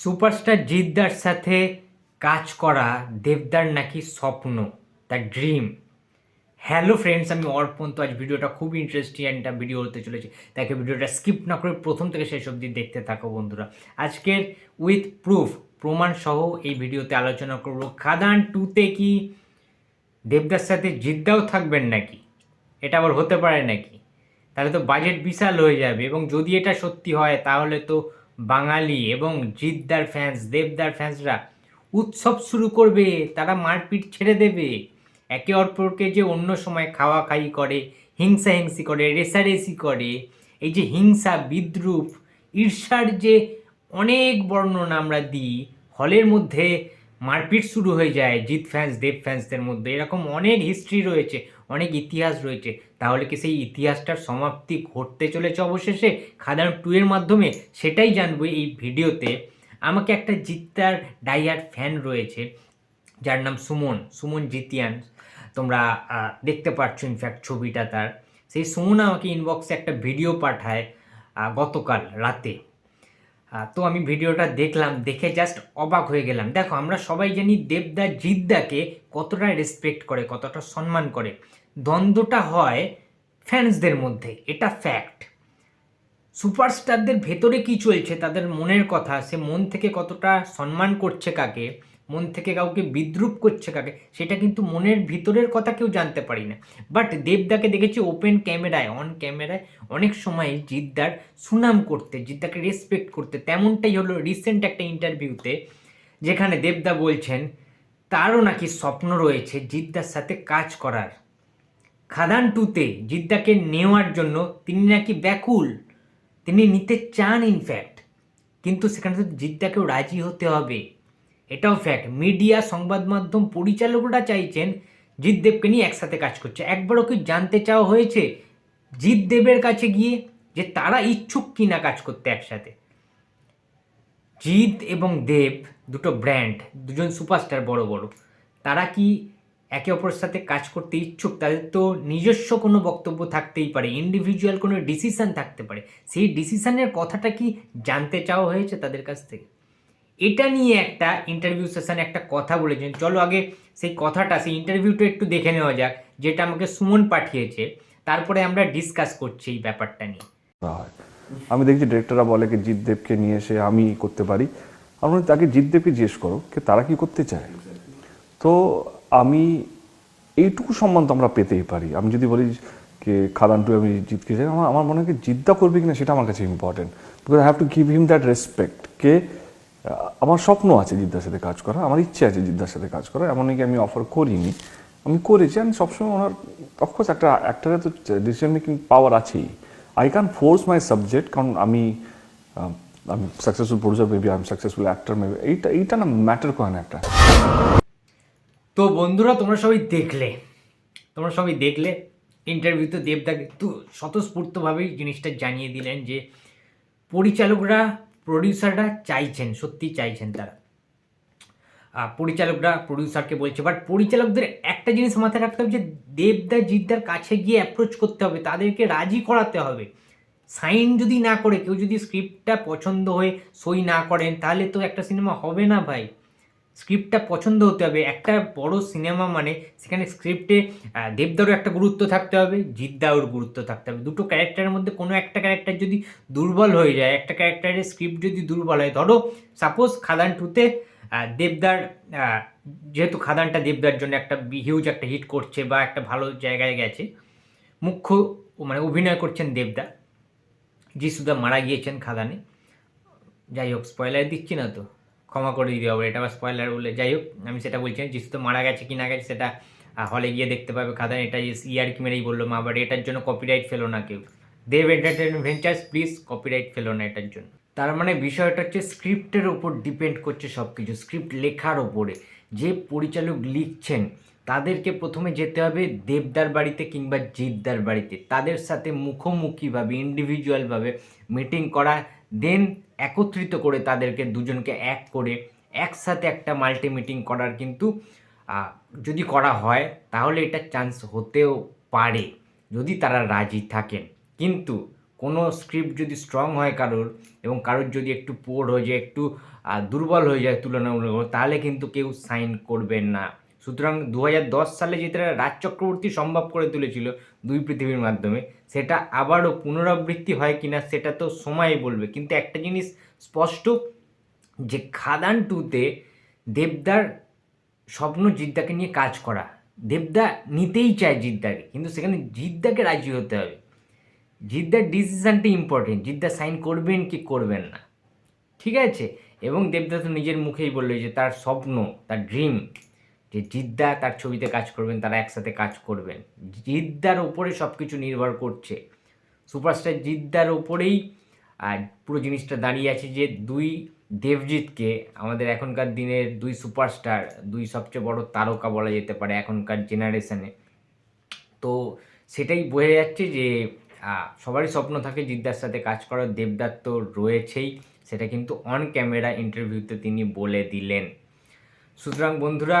Superstar জিদ্দার সাথে কাজ করা দেবদার নাকি স্বপ্ন? তার ড্রিম। হ্যালো ফ্রেন্ডস, আমি অর্পণ। তো আজ ভিডিওটা খুব ইন্টারেস্টিং একটা ভিডিও হতে চলেছে। তাকে ভিডিওটা স্কিপ না করে প্রথম থেকে শেষ অবধি দেখতে থাকো বন্ধুরা। আজকের উইথ প্রুফ প্রমাণ সহ এই ভিডিওতে আলোচনা করব। খাদান টুতে কি দেবদার সাথে জিদ্দাও থাকবেন নাকি? এটা আবার হতে পারে নাকি? তাহলে তো বাজেট বিশাল হয়ে যাবে। এবং যদি এটা সত্যি হয়, তাহলে তো বাঙালি এবং জিদ্দার ফ্যান্স দেবদার ফ্যান্সরা উৎসব শুরু করবে, তারা মারপিট ছেড়ে দেবে। একে অপরকে যে অন্য সময় খাওয়া খাই করে, হিংসা হিংসি করে, রেসারেসি করে, এই যে হিংসা, বিদ্রুপ, ঈর্ষার যে অনেক বর্ণনা আমরা দিই, হলের মধ্যে মারপিট শুরু হয়ে যায়, জিৎ ফ্যান্স দেব ফ্যান্সদের মধ্যে। এরকম অনেক হিস্ট্রি রয়েছে, অনেক ইতিহাস রয়েছে। তাহলে কি সেই ইতিহাসটার সমাপ্তি ঘটতে চলেছে অবশেষে? খাদান টু এর মাধ্যমে সেটাই জানব এই ভিডিওতে। আমাকে একটা জিত্তার ডাইয়ার ফ্যান রয়েছে, যার নাম সুমন সুমন জিতিয়ান। তোমরা দেখতে পাচ্ছ ইনফ্যাক্ট ছবিটা তার। সেই সুমন আমাকে ইনবক্সে একটা ভিডিও পাঠায় গতকাল রাতে। তো আমি ভিডিওটা দেখলাম, দেখে জাস্ট অবাক হয়ে গেলাম। দেখো, আমরা সবাই জানি দেবদা জিদ্দাকে কতটা রেসপেক্ট করে, কতটা সম্মান করে। দ্বন্দ্বটা হয় ফ্যান্সদের মধ্যে, এটা ফ্যাক্ট সুপারস্টারদের ভেতরে কি চলছে, তাদের মনের কথা, সে মন থেকে কতটা সম্মান করছে কাকে মন থেকে কাউকে বিদ্রুপ করছে কাকে, সেটা কিন্তু মনের ভিতরের কথা কেউ জানতে পারি না। বাট দেবদাকে দেখেছি ওপেন ক্যামেরায় অন ক্যামেরায় অনেক সময় জিদ্দার সুনাম করতে, জিদ্দাকে রেসপেক্ট করতে। তেমনটাই হলো রিসেন্ট একটা ইন্টারভিউতে যেখানে দেবদা বলছেন, তারও নাকি স্বপ্ন রয়েছে জিদ্দার সাথে কাজ করার। খাদান টুতে জিদ্দাকে নেওয়ার জন্য তিনি নাকি ব্যাকুল, তিনি নিতে চান ইনফ্যাক্ট কিন্তু সেখানে তো জিদ্দাকেও রাজি হতে হবে। এটাও ফ্যাক্ট মিডিয়া সংবাদ মাধ্যম পরিচালকরা চাইছেন জিৎদেবকে নিয়ে একসাথে কাজ করছে। একবারও কি জানতে চাওয়া হয়েছে জিৎদেবের কাছে গিয়ে যে তারা ইচ্ছুক কিনা কাজ করতে একসাথে? জিৎ এবং দেব দুটো ব্র্যান্ড দুজন সুপারস্টার বড় বড়। তারা কি একে অপরের সাথে কাজ করতে ইচ্ছুক? তাদের তো নিজস্ব কোনো বক্তব্য থাকতেই পারে ইন্ডিভিজুয়াল কোনো ডিসিশান থাকতে পারে। সেই ডিসিশানের কথাটা কি জানতে চাওয়া হয়েছে তাদের কাছ থেকে? এটা নিয়ে একটা ইন্টারভিউ সেশনে একটা কথা বলেছেন। চলো আগে সেই কথাটা, সেই ইন্টারভিউটা একটু দেখে নেওয়া যাক, যেটা আমাকে সুমন পাঠিয়েছে। তারপরে আমরা ডিসকাস করছি এই ব্যাপারটা নিয়ে। আমি দেখছি ডিরেক্টররা বলে কি জিতদেবকে নিয়ে এসে আমি করতে পারি। আমরা তাকে জিতদেবকে জিজ্ঞেস করো যে তারা কি করতে চায়। তো আমি এইটুকু সম্মান তো আমরা পেতেই পারি। আমি যদি বলি যে খাদান টু আমি জিতকে চাই, আমার আমার মনে হয় কি জিদ্দা করবে কিনা সেটা আমার কাছে important because I have to give him that respect কে আমার স্বপ্ন আছে জিদ্দার সাথে কাজ করা আমার ইচ্ছে আছে জিদ্দার সাথে কাজ করা এমন কি আমি অফার করিনি। আমি করেছি, আমি সবসময় ওনার অফকোর্স একটা অ্যাক্টারের তো ডিসিশন মেকিং পাওয়ার আছেই। I can force my subject কারণ আমি আমি successful producer maybe I am successful actor maybe এইটা এইটা না ম্যাটার করে না একটা। তো বন্ধুরা, তোমরা সবাই দেখলে, তোমরা সবাই দেখলে ইন্টারভিউতে দেবদা কিন্তু স্বতঃস্ফূর্তভাবেই জিনিসটা জানিয়ে দিলেন যে, পরিচালকরা প্রডিউসাররা চাইছেন, সত্যি চাইছেন তারা। পরিচালকরা প্রডিউসারকে বলছে বাট পরিচালকদের একটা জিনিস মাথায় রাখতে হবে যে দেবদা জিদ্দার কাছে গিয়ে অ্যাপ্রোচ করতে হবে, তাদেরকে রাজি করাতে হবে। সাইন যদি না করে, কেউ যদি স্ক্রিপ্টটা পছন্দ হয়ে সই না করেন, তাহলে তো একটা সিনেমা হবে না ভাই। স্ক্রিপ্টটা পছন্দ হতে হবে। একটা বড় সিনেমা মানে সেখানে স্ক্রিপ্টে দেবদারও একটা গুরুত্ব থাকতে হবে জিদ্দাওর গুরুত্ব থাকতে হবে। দুটো ক্যারেক্টারের মধ্যে কোনো একটা ক্যারেক্টার যদি দুর্বল হয়ে যায়, একটা ক্যারেক্টারের স্ক্রিপ্ট যদি দুর্বল হয়, ধরো সাপোজ খাদান টুতে দেবদার যেহেতু খাদানটা দেবদার জন্য একটা হিউজ একটা হিট করছে বা একটা ভালো জায়গায় গেছে, মুখ্য মানে অভিনয় করছেন দেবদা। যিশুদা মারা গিয়েছেন খাদানে। যাই হোক স্পয়লার দিচ্ছি না তো। ক্ষমা করে দিতে হবে, এটা আবার স্পয়লার বলে। যাই হোক, আমি সেটা বলছি না যিশু তো মারা গেছে কি না গেছে সেটা হলে গিয়ে দেখতে পাবে। খাদান, এটা ইয়ার কি মেরেই বলল মা বাট এটার জন্য কপিরাইট ফেলো না কেউ। Dev entertainment ventures please copyright ফেলো না এটার জন্য। তার মানে বিষয়টা হচ্ছে স্ক্রিপ্টের ওপর ডিপেন্ড করছে সব কিছু স্ক্রিপ্ট লেখার ওপরে যে পরিচালক লিখছেন, তাদেরকে প্রথমে যেতে হবে দেবদার বাড়িতে কিংবা জিদ্দার বাড়িতে। তাদের সাথে মুখোমুখিভাবে ইন্ডিভিজুয়ালভাবে মিটিং করা দেন একত্রিত করে তাদেরকে দুজনকে এক করে একসাথে একটা মাল্টি মিটিং করার কিন্তু যদি করা হয়, তাহলে এটা চান্স হতেও পারে, যদি তারা রাজি থাকেন। কিন্তু কোনো স্ক্রিপ্ট যদি স্ট্রং হয় কারোর এবং কারোর যদি একটু পোর হয়ে যায়, একটু দুর্বল হয়ে যায় তুলনামূলক, তাহলে কিন্তু কেউ সাইন করবেন না। সুতরাং দু হাজার দশ সালে যেটা রাজ চক্রবর্তী সম্ভব করে তুলেছিল দুই পৃথিবীর মাধ্যমে, সেটা আবারও পুনরাবৃত্তি হয় কিনা সেটা তো সময় বলবে। কিন্তু একটা জিনিস স্পষ্ট, যে খাদান টুতে দেবদার স্বপ্ন জিদ্দাকে নিয়ে কাজ করা। দেবদা নিতেই চায় জিদ্দাকে, কিন্তু সেখানে জিদ্দাকে রাজি হতে হবে। জিদ্দার ডিসিশনটা ইম্পর্টেন্ট জিদ্দা সাইন করবেন কি করবেন না। ঠিক আছে? এবং দেবদা তো নিজের মুখেই বলল যে তার স্বপ্ন, তার ড্রিম যে জিদ্দা তার ছবিতে কাজ করবেন, তারা একসাথে কাজ করবেন। জিদ্দার ওপরে সব কিছু নির্ভর করছে। সুপারস্টার জিদ্দার ওপরেই পুরো জিনিসটা দাঁড়িয়ে আছে যে দুই দেবজিৎকে আমাদের এখনকার দিনের দুই সুপারস্টার, দুই সবচেয়ে বড় তারকা বলা যেতে পারে এখনকার জেনারেশনে। তো সেটাই বোঝা যাচ্ছে যে সবারই স্বপ্ন থাকে জিদ্দার সাথে কাজ করার দেবদার তো রয়েছেই। সেটা কিন্তু অন ক্যামেরা ইন্টারভিউতে তিনি বলে দিলেন। সুতরাং বন্ধুরা